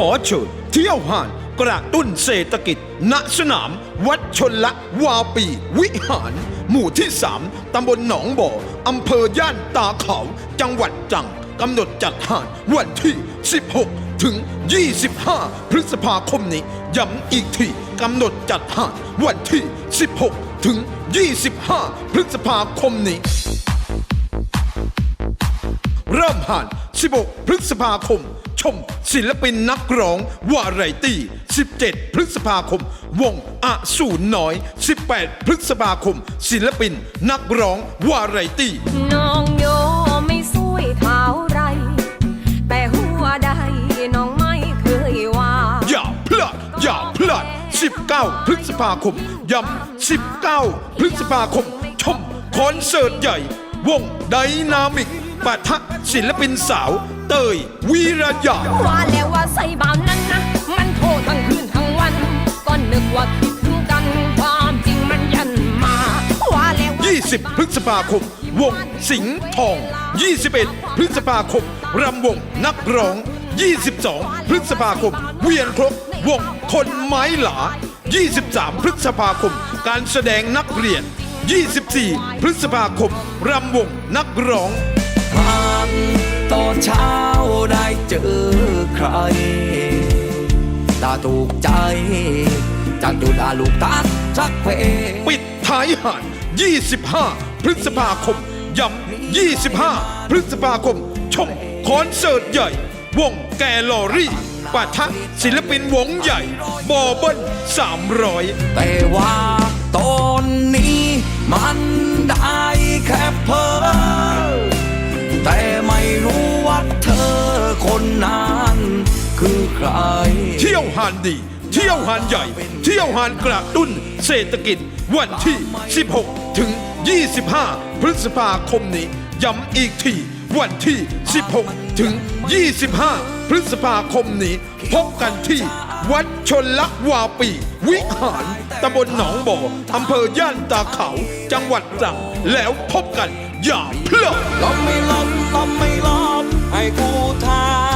ขอเชิญเที่ยวห่านกระตุ้นเศรษฐกิจ ณสนาม วัดชนละวาปี วิหาร หมู่ที่ 3 ตำบลหนองบ่อ อำเภอย่านตาขาว จังหวัดตรังกำหนดจัดห่านวันที่ 16 ถึง 25 พฤษภาคมนี้ ย้ำอีกทีกำหนดจัดห่านวันที่ 16 ถึง 25 พฤษภาคมนี้ เริ่มผ่าน 16 พฤษภาคม ม ศิลปินนักร้อง วาไรตี้ 17 พฤษภาคม วงอสูรน้อย 18 พฤษภาคม ศิลปิน นักร้อง วาไรตี้ น้องโยไม่สวยเท่าไร แต่หัวใดน้องไม่เคยว่า อย่าพลาด อย่าพลาด 19 พฤษภาคมย้ำ19 พฤษภาคม ชมคอนเสิร์ตใหญ่ วงไดนามิกปะทะศิลปินสาว เตยวีระยา ว่าแล้วว่าใส่บ่าวนั้นนะ มันโทรทั้งคืนทั้งวัน ก็นึกว่าคิดถึงกันความจริงมันยันมา ว่าแล้วว่า20 พฤษภาคม วงสิงห์ทอง 21 พฤษภาคม รำวงนักร้อง 22 พฤษภาคม เวียนครบวงคนไม้หลา 23 พฤษภาคม การแสดงนักเรียน 24 พฤษภาคม รำวงนักร้องผ่านตอนเช้าได้เจอใคร ตาถูกใจจากดูดาลูกตาสักเพลงปิดท้ายห่าน25 พฤษภาคมย้ำ25 พฤษภาคม ชมคอนเสิร์ตใหญ่ วงแกลลอรี่ปะทะศิลปินวงใหญ่ บอเบิ้ล300 แต่ว่าตอนนี้ มันได้แค่เพ้อแต่ไม่รู้ว่าเธอคนนั้นคือใคร เที่ยวหานดี เที่ยวหานใหญ่ เที่ยวหานกระตุ้นเศรษฐกิจ วันที่ 16 ถึง 25 พฤษภาคมนี้ ย้ำอีกที วันที่ 16 ถึง 25 พฤษภาคมนี้ พบกันที่วัดชนละวาปี วิหาร ตำบลหนองบ่ออำเภอย่านตาเขาจังหวัดตรังแล้วพบกันอย่าพลาด ลมไม่ลมลมไม่ลมให้กูทา